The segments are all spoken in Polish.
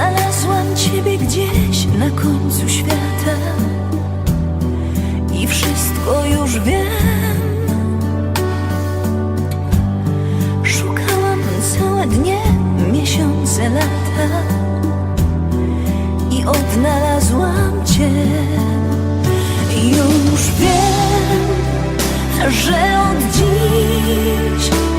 Znalazłam Ciebie gdzieś na końcu świata. I wszystko już wiem. Szukałam całe dnie, miesiące, lata. I odnalazłam Cię. Już wiem, że od dziś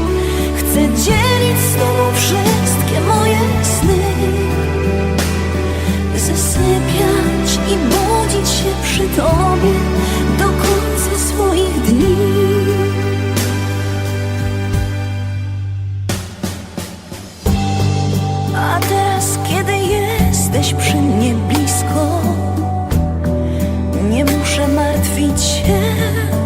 martwić się.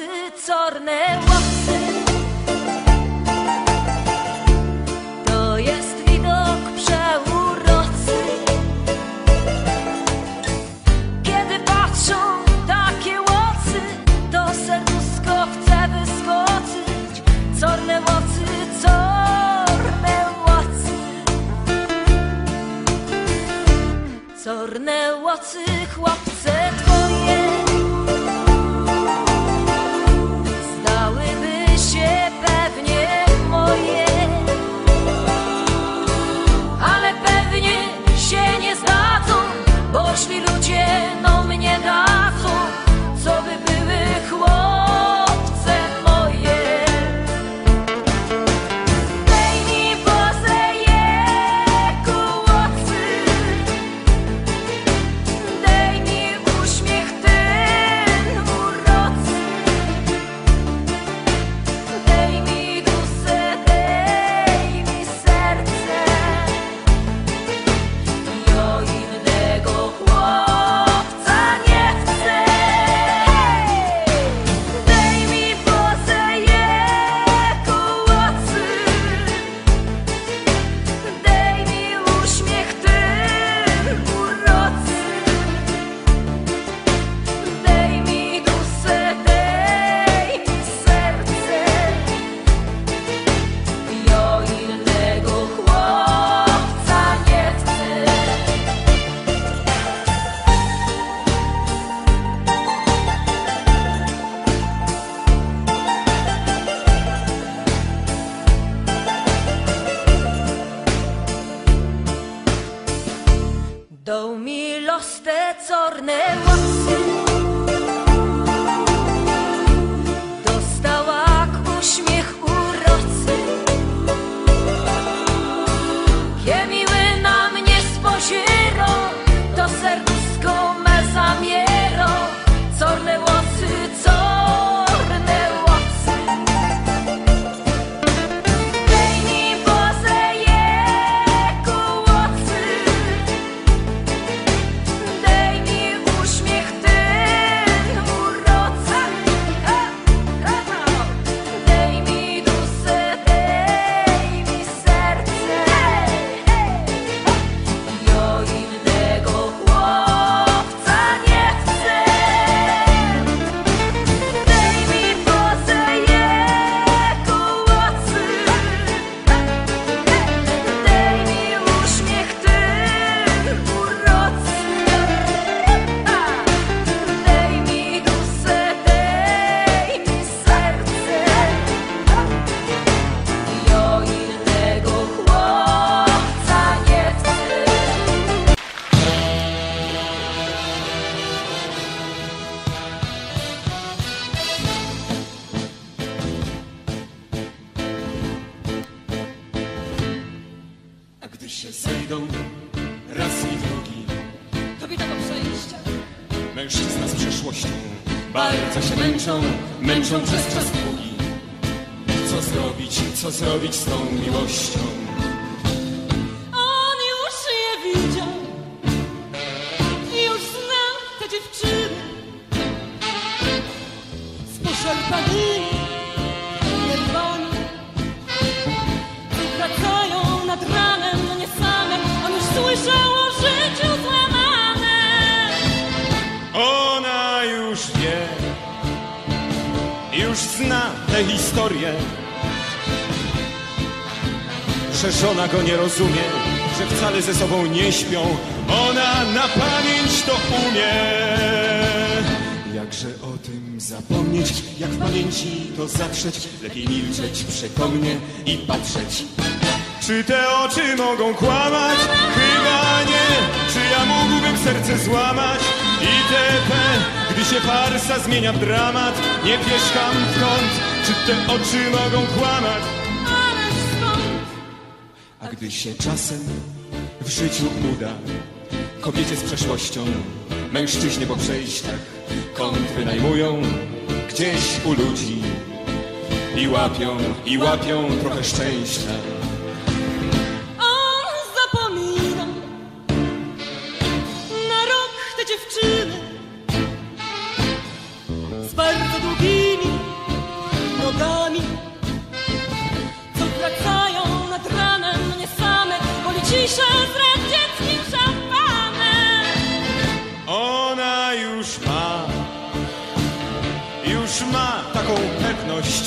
oczy Bardzo się męczą, męczą przez czas długi. Co zrobić, co zrobić z tą miłością? Zna tę historię, że żona go nie rozumie, że wcale ze sobą nie śpią. Ona na pamięć to umie. Jakże o tym zapomnieć, jak w pamięci to zatrzeć, lepiej milczeć przekomnie i patrzeć. Czy te oczy mogą kłamać? Chyba nie. Czy ja mógłbym serce złamać? ITP, gdy się farsa zmienia w dramat, nie pieszkam w kąt. Czy te oczy mogą kłamać? Ależ skąd A gdy się czasem w życiu uda, kobiecie z przeszłością, mężczyźnie po przejściach, kąt wynajmują gdzieś u ludzi i łapią, i łapią trochę szczęścia. Z radzieckim szampanem. Ona już ma, już ma taką pewność,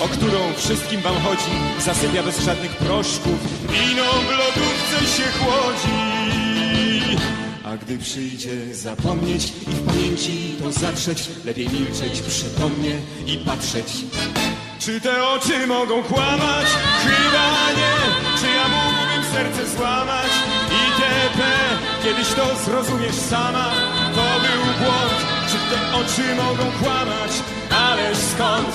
o którą wszystkim wam chodzi. Zasypia bez żadnych proszków, wino w lodówce się chłodzi. A gdy przyjdzie zapomnieć i w pamięci to zatrzeć, lepiej milczeć przytomnie i patrzeć. Czy te oczy mogą kłamać? Chyba nie. Czy ja mógłbym serce złamać? ITP, kiedyś to zrozumiesz sama. To był błąd. Czy te oczy mogą kłamać? Ależ skąd?